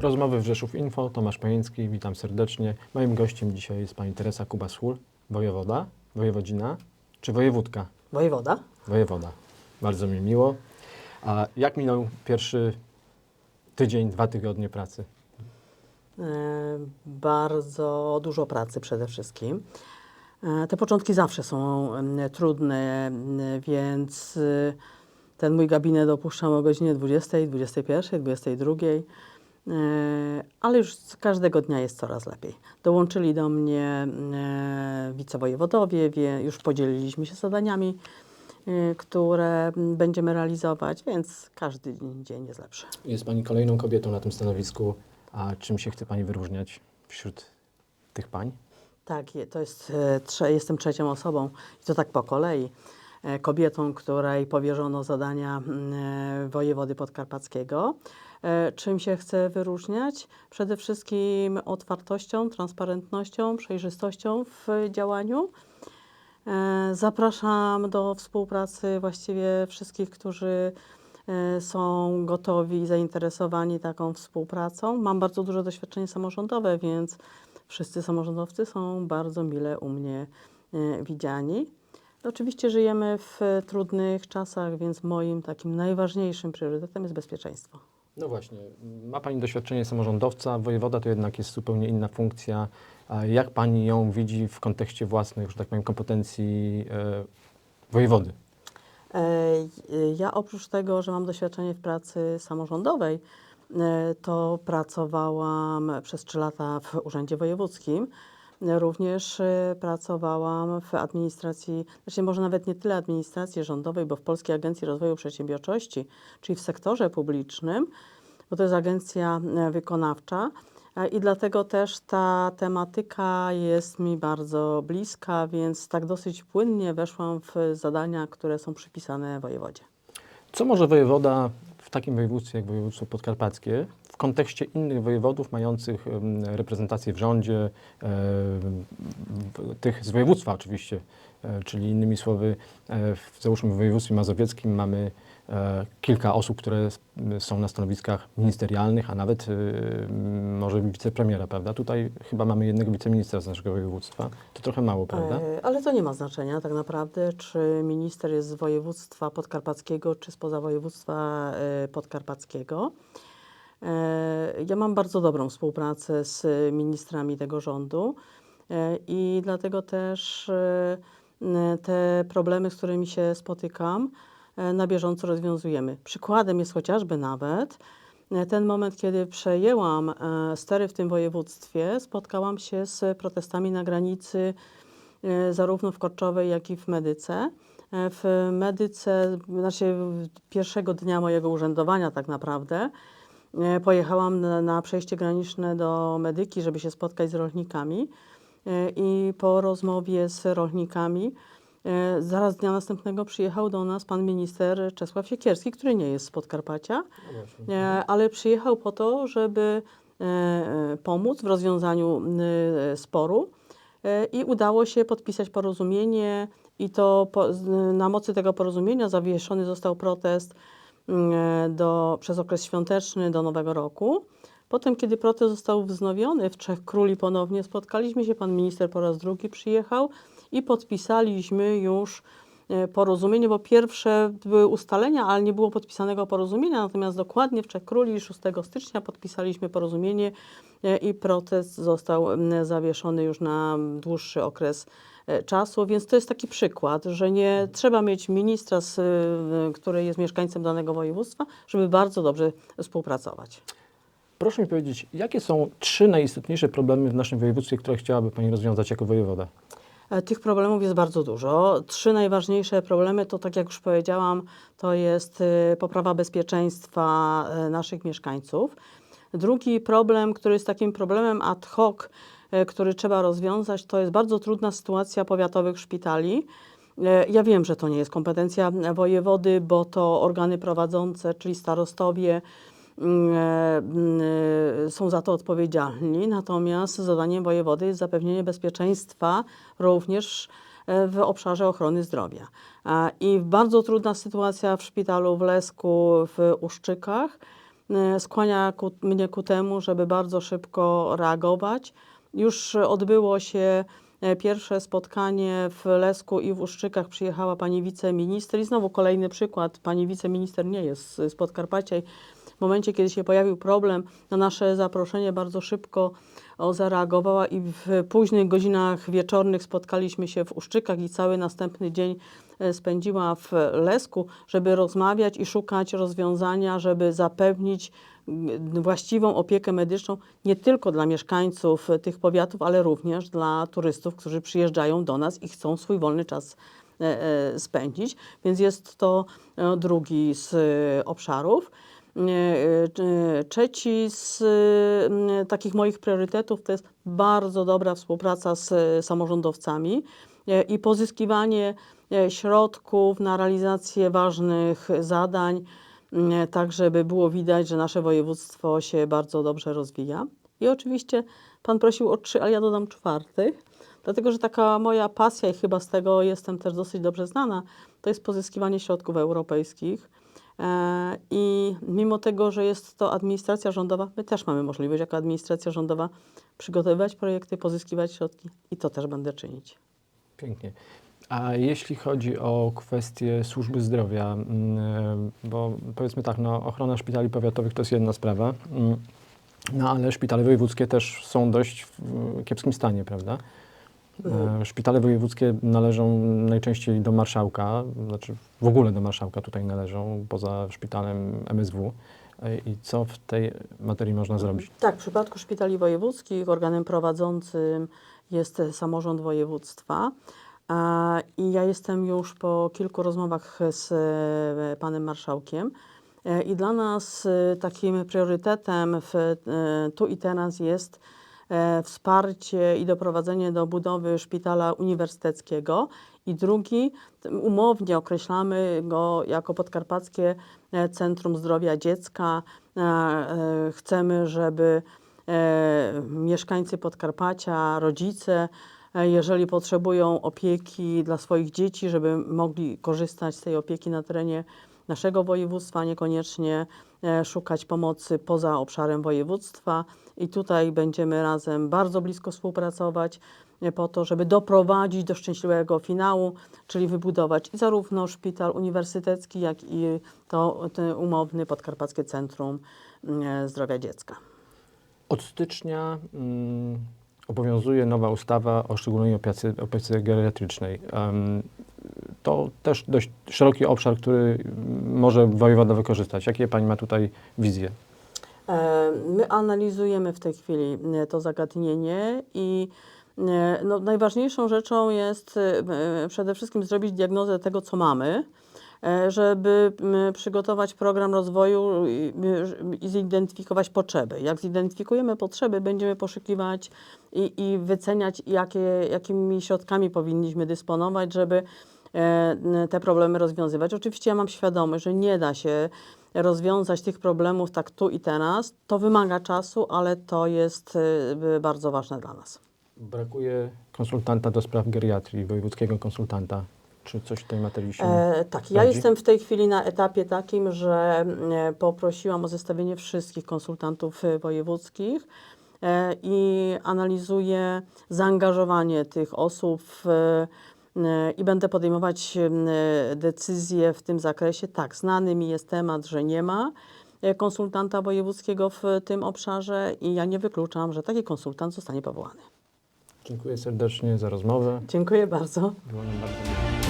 Rozmowy w Rzeszów Info, Tomasz Pajęcki, witam serdecznie. Moim gościem dzisiaj jest pani Teresa Kuba-Schul, wojewoda, wojewodzina czy wojewódka? Wojewoda? Wojewoda. Bardzo mi miło. A jak minął pierwszy tydzień, dwa tygodnie pracy? E, bardzo dużo pracy przede wszystkim. E, te początki zawsze są em, trudne, em, więc y, ten mój gabinet opuszczam o godzinie 20, 21, 22. E, ale już z każdego dnia jest coraz lepiej. Dołączyli do mnie e, wicewojewodowie, wie, już podzieliliśmy się zadaniami, e, które będziemy realizować, więc każdy dzień jest lepszy. Jest pani kolejną kobietą na tym stanowisku. A czym się chce pani wyróżniać wśród tych pań? Tak, to jest, jestem trzecią osobą i to tak po kolei. Kobietą, której powierzono zadania wojewody podkarpackiego. E, Czym się chcę wyróżniać? Przede wszystkim otwartością, transparentnością, przejrzystością w działaniu. E, Zapraszam do współpracy właściwie wszystkich, którzy e, są gotowi zainteresowani taką współpracą. Mam bardzo duże doświadczenie samorządowe, więc wszyscy samorządowcy są bardzo mile u mnie widziani. Oczywiście żyjemy w trudnych czasach, więc moim takim najważniejszym priorytetem jest bezpieczeństwo. No właśnie, ma Pani doświadczenie samorządowca, wojewoda to jednak jest zupełnie inna funkcja. Jak Pani ją widzi w kontekście własnych, że tak powiem, kompetencji e, wojewody? E, Ja oprócz tego, że mam doświadczenie w pracy samorządowej, e, to pracowałam przez trzy lata w Urzędzie Wojewódzkim. Również e, pracowałam w administracji, znaczy może nawet nie tyle administracji rządowej, bo w Polskiej Agencji Rozwoju Przedsiębiorczości, czyli w sektorze publicznym, bo to jest agencja e, wykonawcza. E, I dlatego też ta tematyka jest mi bardzo bliska, więc tak dosyć płynnie weszłam w zadania, które są przypisane wojewodzie. Co może wojewoda w takim województwie jak województwo podkarpackie kontekście innych wojewodów mających reprezentację w rządzie, w- tych z województwa oczywiście, e, czyli innymi słowy, e, w, załóżmy w województwie mazowieckim mamy e, kilka osób, które są na stanowiskach ministerialnych, a nawet e, może wicepremiera, prawda? Tutaj chyba mamy jednego wiceministra z naszego województwa. To trochę mało, prawda? E, Ale to nie ma znaczenia tak naprawdę, czy minister jest z województwa podkarpackiego, czy spoza województwa e, podkarpackiego. E, Ja mam bardzo dobrą współpracę z ministrami tego rządu e, i dlatego też e, te problemy, z którymi się spotykam, na bieżąco rozwiązujemy. Przykładem jest chociażby nawet ten moment, kiedy przejęłam stery w tym województwie, spotkałam się z protestami na granicy zarówno w Korczowej, jak i w Medyce. W Medyce, znaczy pierwszego dnia mojego urzędowania tak naprawdę, pojechałam na, na przejście graniczne do Medyki, żeby się spotkać z rolnikami. E, i po rozmowie z rolnikami e, zaraz dnia następnego przyjechał do nas pan minister Czesław Siekierski, który nie jest z Podkarpacia, E, ale przyjechał po to, żeby e, e, pomóc w rozwiązaniu e, sporu. E, i udało się podpisać porozumienie i to po, na mocy tego porozumienia zawieszony został protest e, do, przez okres świąteczny do Nowego Roku. Potem, kiedy protest został wznowiony w Trzech Króli ponownie, spotkaliśmy się, pan minister po raz drugi przyjechał i podpisaliśmy już e, porozumienie, bo pierwsze były ustalenia, ale nie było podpisanego porozumienia, natomiast dokładnie w Trzech Króli 6 stycznia podpisaliśmy porozumienie e, i protest został zawieszony już na dłuższy okres e, czasu, więc to jest taki przykład, że nie trzeba mieć ministra, z, e, który jest mieszkańcem danego województwa, żeby bardzo dobrze współpracować. Proszę mi powiedzieć, jakie są trzy najistotniejsze problemy w naszym województwie, które chciałaby Pani rozwiązać jako wojewoda? E, Tych problemów jest bardzo dużo. Trzy najważniejsze problemy to, tak jak już powiedziałam, to jest e, poprawa bezpieczeństwa e, naszych mieszkańców. Drugi problem, który jest takim problemem ad hoc, e, który trzeba rozwiązać, to jest bardzo trudna sytuacja powiatowych szpitali. E, Ja wiem, że to nie jest kompetencja wojewody, bo to organy prowadzące, czyli starostowie, mm, e, mm, e, są za to odpowiedzialni. Natomiast zadaniem wojewody jest zapewnienie bezpieczeństwa również e, w obszarze ochrony zdrowia. I bardzo trudna sytuacja w szpitalu w Lesku w Uszczykach. e, skłania ku, mnie ku temu, żeby bardzo szybko reagować. Już odbyło się e, pierwsze spotkanie w Lesku i w Uszczykach. Przyjechała pani wiceminister i znowu kolejny przykład. Pani wiceminister nie jest z z Podkarpacia. W momencie, kiedy się pojawił problem, na nasze zaproszenie bardzo szybko zareagowała i w późnych godzinach wieczornych spotkaliśmy się w Uszczykach i cały następny dzień e, spędziła w Lesku, żeby rozmawiać i szukać rozwiązania, żeby zapewnić właściwą opiekę medyczną nie tylko dla mieszkańców e, tych powiatów, ale również dla turystów, którzy przyjeżdżają do nas i chcą swój wolny czas e, spędzić. Więc jest to drugi z obszarów. E, e, Trzeci z takich moich priorytetów to jest bardzo dobra współpraca z e, samorządowcami i pozyskiwanie środków na realizację ważnych zadań, tak żeby było widać, że nasze województwo się bardzo dobrze rozwija. I oczywiście Pan prosił o trzy, ale ja dodam czwarty, dlatego że taka moja pasja i chyba z tego jestem też dosyć dobrze znana, to jest pozyskiwanie środków europejskich. E, I mimo tego, że jest to administracja rządowa, my też mamy możliwość jako administracja rządowa przygotowywać projekty, pozyskiwać środki i to też będę czynić. Pięknie. A jeśli chodzi o kwestie służby zdrowia, mm, bo powiedzmy tak, no, ochrona szpitali powiatowych to jest jedna sprawa, mm, no ale szpitale wojewódzkie też są dość w kiepskim stanie, prawda? E, Szpitale wojewódzkie należą najczęściej do marszałka, znaczy w ogóle do marszałka tutaj należą, poza szpitalem MSW. E, I co w tej materii można zrobić? Tak, w przypadku szpitali wojewódzkich organem prowadzącym jest samorząd województwa. I ja jestem już po kilku rozmowach z e, panem marszałkiem. E, I dla nas e, takim priorytetem w, e, tu i teraz jest e, wsparcie i doprowadzenie do budowy szpitala uniwersyteckiego. I drugi, umownie określamy go jako Podkarpackie e, Centrum Zdrowia Dziecka. E, e, Chcemy, żeby e, mieszkańcy Podkarpacia, rodzice, e, jeżeli potrzebują opieki dla swoich dzieci, żeby mogli korzystać z tej opieki na terenie naszego województwa, niekoniecznie e, szukać pomocy poza obszarem województwa. I tutaj będziemy razem bardzo blisko współpracować e, po to, żeby doprowadzić do szczęśliwego finału, czyli wybudować zarówno szpital uniwersytecki, jak i to, to umowny Podkarpackie Centrum e, Zdrowia Dziecka. Od stycznia mm, obowiązuje nowa ustawa o szczególnej opiece, opiece geriatrycznej. Em, to też dość szeroki obszar, który może wojewoda wykorzystać. Jakie Pani ma tutaj wizje? E, My analizujemy w tej chwili e, to zagadnienie i e, no, najważniejszą rzeczą jest przede wszystkim zrobić diagnozę tego, co mamy, żeby przygotować program rozwoju i, zidentyfikować potrzeby. Jak zidentyfikujemy potrzeby, będziemy poszukiwać i, i wyceniać, jakie, jakimi środkami powinniśmy dysponować, żeby te problemy rozwiązywać. Oczywiście ja mam świadomość, że nie da się rozwiązać tych problemów tak tu i teraz. To wymaga czasu, ale to jest e, bardzo ważne dla nas. Brakuje konsultanta do spraw geriatrii, wojewódzkiego konsultanta. Czy coś w tej materii się... E, tak, ja sprawdzi? jestem w tej chwili na etapie takim, że e, poprosiłam o zestawienie wszystkich konsultantów e, wojewódzkich e, i analizuję zaangażowanie tych osób w, e, i będę podejmować e, decyzje w tym zakresie. Tak, znany mi jest temat, że nie ma e, konsultanta wojewódzkiego w tym obszarze i ja nie wykluczam, że taki konsultant zostanie powołany. Dziękuję serdecznie za rozmowę. Dziękuję bardzo. Było nam bardzo miło.